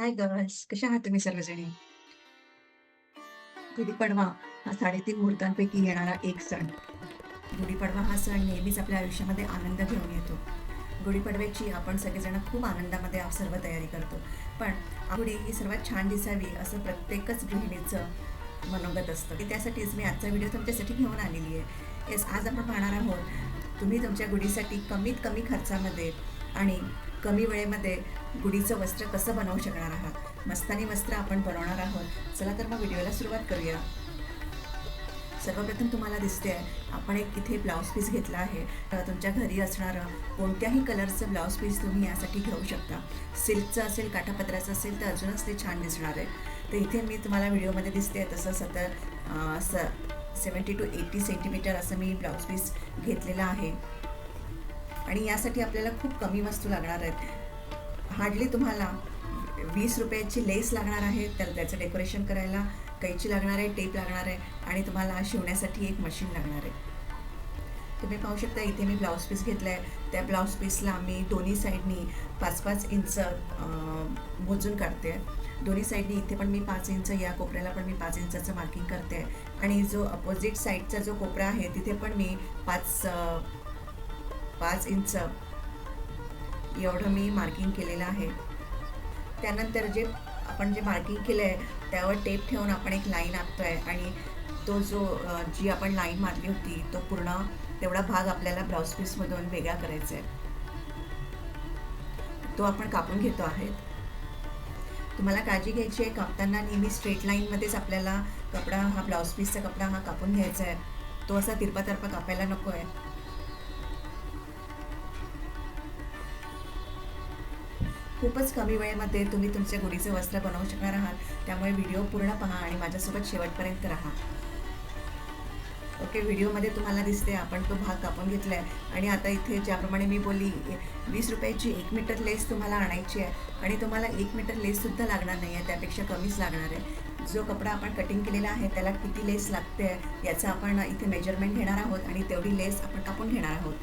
Hi girls कशा आहात तुम्ही सर्वजणी गुढीपाडवा हा साडेतीन मुहूर्तांपैकी येणारा एक सण. गुढीपाडवा हा सण नेहमीच आपल्या आयुष्यामध्ये आनंद घेऊन येतो. गुढीपाडव्याची आपण सगळेजण खूप आनंदामध्ये सर्व तयारी करतो. पण गुढी ही सर्वात छान दिसावी असं प्रत्येकच गृहिणीचं मनोगत असतं. की त्यासाठीच मी आजचा व्हिडिओ तुमच्यासाठी घेऊन आलेली आहे. येस आज आपण पाहणार आहोत तुम्ही तुमच्या गुढीसाठी कमीत कमी खर्चामध्ये आणि कमी वेळेमध्ये गुढीचं वस्त्र कसं बनवू शकणार आहात? मस्तानी वस्त्र आपण बनवणार आहोत. चला तर मग व्हिडिओला सुरुवात करूया. सर्वप्रथम तुम्हाला दिसते आपण एक इथे ब्लाऊज पीस घेतला आहे. तर तुमच्या घरी असणारं कोणत्याही कलरचं ब्लाऊज पीस तुम्ही यासाठी घेऊ शकता. सिल्कचं असेल काठापत्राचं असेल तर अजूनच ते छान दिसणार आहे. तर इथे मी तुम्हाला व्हिडिओमध्ये दिसते तसं सतर स सेवन्टी टू एटी सेंटीमीटर असं मी ब्लाऊज पीस घेतलेलं आहे. आणि यासाठी आपल्याला खूप कमी वस्तू लागणार आहेत. हार्डली तुम्हाला वीस रुपयाची लेस लागणार आहे तर त्याचं डेकोरेशन करायला कैची लागणार आहे टेप लागणार आहे आणि तुम्हाला शिवण्यासाठी एक मशीन लागणार आहे. तुम्ही पाहू शकता इथे मी ब्लाऊज पीस घेतला आहे त्या ब्लाऊज पीसला मी दोन्ही साईडनी पाच पाच इंच मोजून काढते. दोन्ही साईडनी इथे पण मी पाच इंच या कोपऱ्याला पण मी पाच इंचाचं मार्किंग करते. आणि जो अपोजिट साईडचा जो कोपरा आहे तिथे पण मी पाच पाच इंच एवढं मी मार्किंग केलेलं आहे. त्यानंतर जे आपण जे मार्किंग केलं आहे त्यावर टेप ठेवून आपण एक लाईन आखतो आहे आणि तो जो जी आपण लाईन मारली होती तो पूर्ण तेवढा भाग आपल्याला ब्लाऊज पीसमधून वेगळा करायचा आहे. तो आपण कापून घेतो आहे. तुम्हाला काळजी घ्यायची आहे कापताना नेहमी स्ट्रेट लाईनमध्येच आपल्याला कपडा हा ब्लाऊज पीसचा कपडा हा कापून घ्यायचा आहे. तो असा तिरपा तिरपा कापायला नको आहे खूपच कमी वेळेमध्ये तुम्ही तुमच्या गुडीचे वस्त्र बनवू शकणार आहात. त्यामुळे व्हिडिओ पूर्ण पहा आणि माझ्यासोबत शेवटपर्यंत राहा. ओके व्हिडिओमध्ये तुम्हाला दिसते आपण तो भाग कापून घेतला आहे आणि आता इथे ज्याप्रमाणे मी बोलली वीस रुपयाची एक मीटर लेस तुम्हाला आणायची आहे. आणि तुम्हाला एक मीटर लेससुद्धा लागणार नाही आहे त्यापेक्षा कमीच लागणार आहे. जो कपडा आपण कटिंग केलेला आहे त्याला किती लेस लागते याचं आपण इथे मेजरमेंट घेणार आहोत आणि तेवढी लेस आपण कापून घेणार आहोत.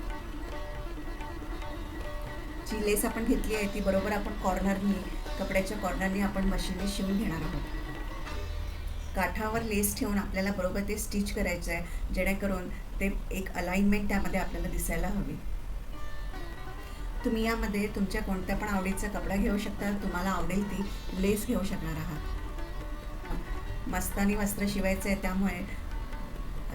जी लेस आपण घेतली आहे ती बरोबर आपण कॉर्नरनी कपड्याच्या कॉर्नरनी आपण मशीनने शिवून घेणार आहोत. काठावर लेस ठेवून आपल्याला बरोबर ते स्टिच करायचं आहे जेणेकरून ते एक अलाइनमेंट त्यामध्ये आपल्याला दिसायला हवी. तुम्ही यामध्ये तुमच्या कोणत्या पण आवडीचा कपडा घेऊ शकता तुम्हाला आवडेल ती लेस घेऊ शकणार आहात. मस्तानी वस्त्र शिवायचं आहे त्यामुळे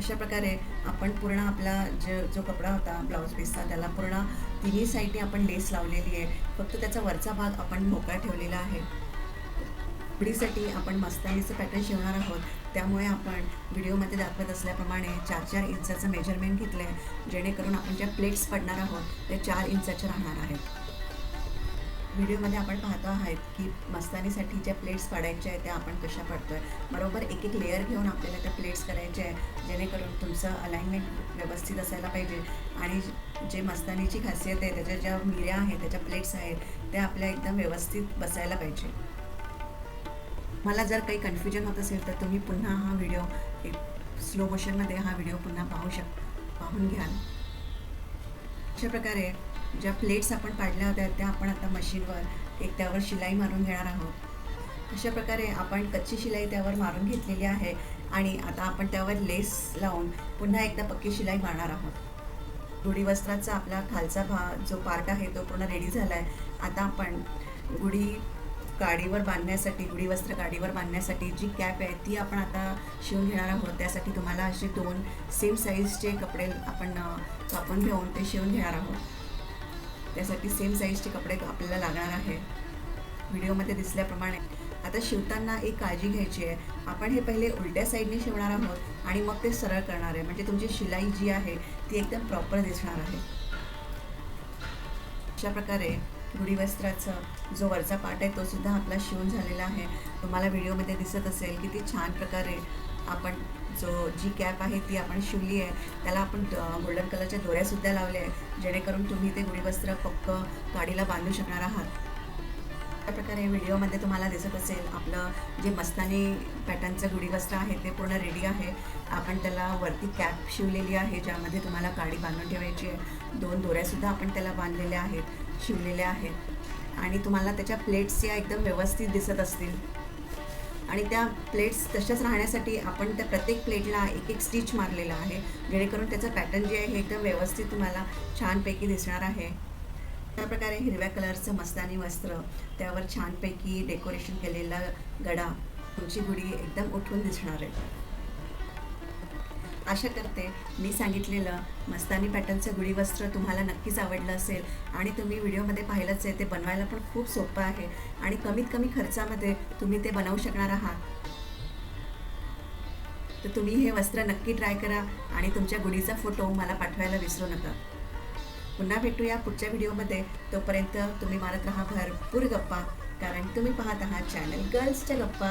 अशा प्रकारे आपण पूर्ण आपला जो जो कपडा होता ब्लाऊज पीसचा त्याला पूर्ण तिन्ही साईडने आपण लेस लावलेली आहे. फक्त त्याचा वरचा भाग आपण मोकळा ठेवलेला आहे. पुढीसाठी आपण मस्तानीचं पॅटर्न शिवणार आहोत. त्यामुळे आपण व्हिडिओमध्ये दाखवत असल्याप्रमाणे चार चार इंचाचं मेजरमेंट घेतलं आहे जेणेकरून आपण ज्या प्लेट्स पडणार आहोत त्या चार इंचाच्या राहणार आहेत. व्हिडिओमध्ये आपण पाहतो आहात की मस्तानीसाठी ज्या प्लेट्स पाडायच्या आहेत त्या आपण कशा पाडतोय बरोबर एक एक लेअर घेऊन आपल्याला त्या प्लेट्स करायच्या आहे जेणेकरून तुमचं अलाइनमेंट व्यवस्थित असायला पाहिजे. आणि जे मस्तानीची खासियत आहे त्याच्या ज्या मिऱ्या आहेत त्याच्या प्लेट्स आहेत त्या आपल्या एकदम व्यवस्थित बसायला पाहिजे. मला जर काही कन्फ्युजन होत असेल तर तुम्ही पुन्हा हा व्हिडिओ एक स्लो मोशनमध्ये हा व्हिडिओ पुन्हा पाहू शक पाहून घ्याल. अशा प्रकारे ज्या प्लेट्स आपण पाडल्या होत्या त्या आपण आता मशीनवर एक त्यावर शिलाई मारून घेणार आहोत. अशा प्रकारे आपण कच्ची शिलाई त्यावर मारून घेतलेली आहे आणि आता आपण त्यावर लेस लावून पुन्हा एकदा पक्की शिलाई मारणार आहोत. गुढी वस्त्राचा आपला खालचा भाग जो पार्ट आहे तो पूर्ण रेडी झाला आहे आता आपण गुढी गाडीवर बांधण्यासाठी गुढी वस्त्र गाडीवर बांधण्यासाठी जी कॅप आहे ती आपण आता शिवून घेणार आहोत. त्यासाठी तुम्हाला असे दोन सेम साईजचे कपडे आपण कापून घेऊन ते शिवून घेणार आहोत. त्यासाठी सेम साईजचे कपडे आपल्याला लागणार आहे. व्हिडिओमध्ये दिसल्याप्रमाणे. आता शिवताना एक काळजी घ्यायची आहे. आपण हे पहिले उलट्या साईडने शिवणार आहोत आणि मग ते सरळ करणार आहे. म्हणजे तुमची शिलाई जी आहे ती एकदम प्रॉपर दिसणार आहे. अशा प्रकारे गुढी वस्त्राचा जो वरचा पार्ट आहे तो सुद्धा आपला शिवून झालेला आहे. तुम्हाला व्हिडिओमध्ये दिसत असेल किती छान प्रकारे आपण जो जी कॅप आहे ती आपण शिवली आहे त्याला आपण गोल्डन कलरच्या दोऱ्यासुद्धा लावल्या आहे जेणेकरून तुम्ही ते गुढीवस्त्र पक्क गाडीला बांधू शकणार आहात. अशा प्रकारे व्हिडिओमध्ये तुम्हाला दिसत असेल आपलं जे मस्तानी पॅटर्नचं गुढीवस्त्र आहे ते पूर्ण रेडी आहे. आपण त्याला वरती कॅप शिवलेली आहे ज्यामध्ये तुम्हाला काडी बांधून ठेवायची आहे. दोन दोऱ्यासुद्धा आपण त्याला बांधलेल्या आहेत शिवलेल्या आहेत. आणि तुम्हाला त्याच्या प्लेट्स या एकदम व्यवस्थित दिसत असतील. आणि त्या प्लेट्स तशाच राहण्यासाठी आपण त्या प्रत्येक प्लेटला एक एक स्टिच मारलेला आहे. जेणेकरून त्याचं पॅटर्न जे आहे हे एकदम व्यवस्थित तुम्हाला छानपैकी दिसणार आहे. त्या प्रकारे हिरव्या कलरचं मस्तानी वस्त्र त्यावर छानपैकी डेकोरेशन केलेला गडा तुमची गुढी एकदम उठून दिसणार आहे. आशा करते मी सांगितलेलं मस्तानी पॅटर्नचं गुळी वस्त्र तुम्हाला नक्कीच आवडलं असेल आणि तुम्ही व्हिडिओमध्ये पाहिलंच आहे ते बनवायला पण खूप सोपं आहे आणि कमीत कमी खर्चामध्ये तुम्ही ते बनवू शकणार आहात. तर तुम्ही हे वस्त्र नक्की ट्राय करा आणि तुमच्या गुढीचा फोटो मला पाठवायला विसरू नका. पुन्हा भेटूया पुढच्या व्हिडिओमध्ये. तोपर्यंत तुम्ही मारत राहा भरपूर गप्पा कारण तुम्ही पाहत आहात चॅनल गर्ल्सच्या गप्पा.